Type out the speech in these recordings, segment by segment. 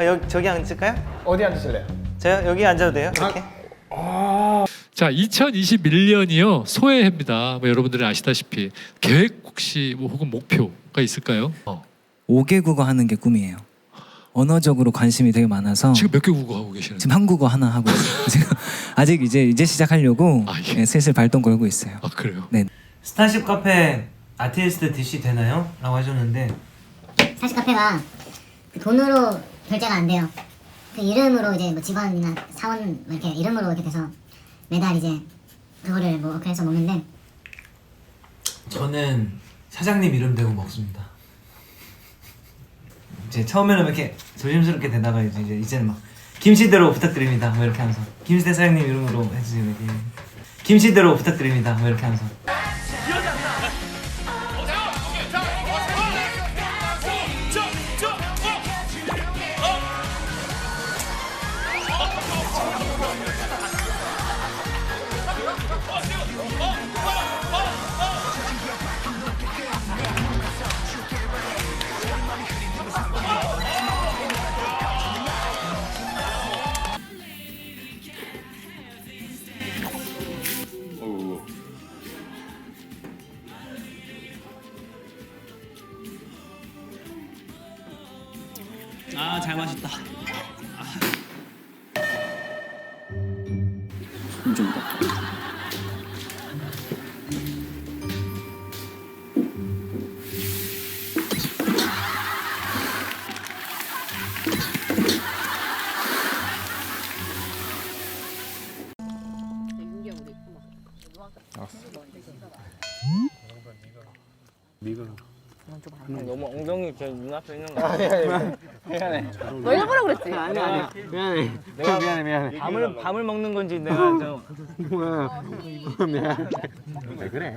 아, 여기 저기 앉을까요? 어디 앉으실래요? 제가 여기 앉아도 돼요? 이렇게? 자, 2021년이요 소해입니다. 뭐 여러분들이 아시다시피 계획 혹시 뭐 혹은 목표가 있을까요? 어. 5개 국어 하는 게 꿈이에요. 언어적으로 관심이 되게 많아서 지금 몇개 국어 하고 계시는지? 지금 한국어 하나 하고 있어요. 지금 아직 이제 이제 시작하려고 아, 예. 네, 슬슬 발동 걸고 있어요. 아 그래요? 네. 스타쉽 카페 아티스트 DC 되나요? 라고 하셨는데 사실 카페가 그 돈으로 결제가 안 돼요. 그 이름으로 이제 뭐 직원이나 사원 뭐 이렇게 이름으로 이렇게 돼서 매달 이제 그거를 뭐 그래서 먹는데 저는 사장님 이름 대고 먹습니다. 이제 처음에는 이렇게 조심스럽게 되다가 이제 이제 이제는 막 김치대로 부탁드립니다. 뭐 이렇게 하면서 김치대 사장님 이름으로 해주세요. 김치대로 부탁드립니다. 뭐 이렇게 하면서 아 잘 마셨다. 너무 엉덩이 제 눈앞에 있는 거. 너 일부러 그랬지? 아니 아니. 미안해. 내가 미안해 미안해. 밤을 밤을 먹는 건지 내가 좀. 뭐야. 미안해. 왜 그래?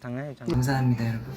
장난이 장난. 감사합니다 여러분.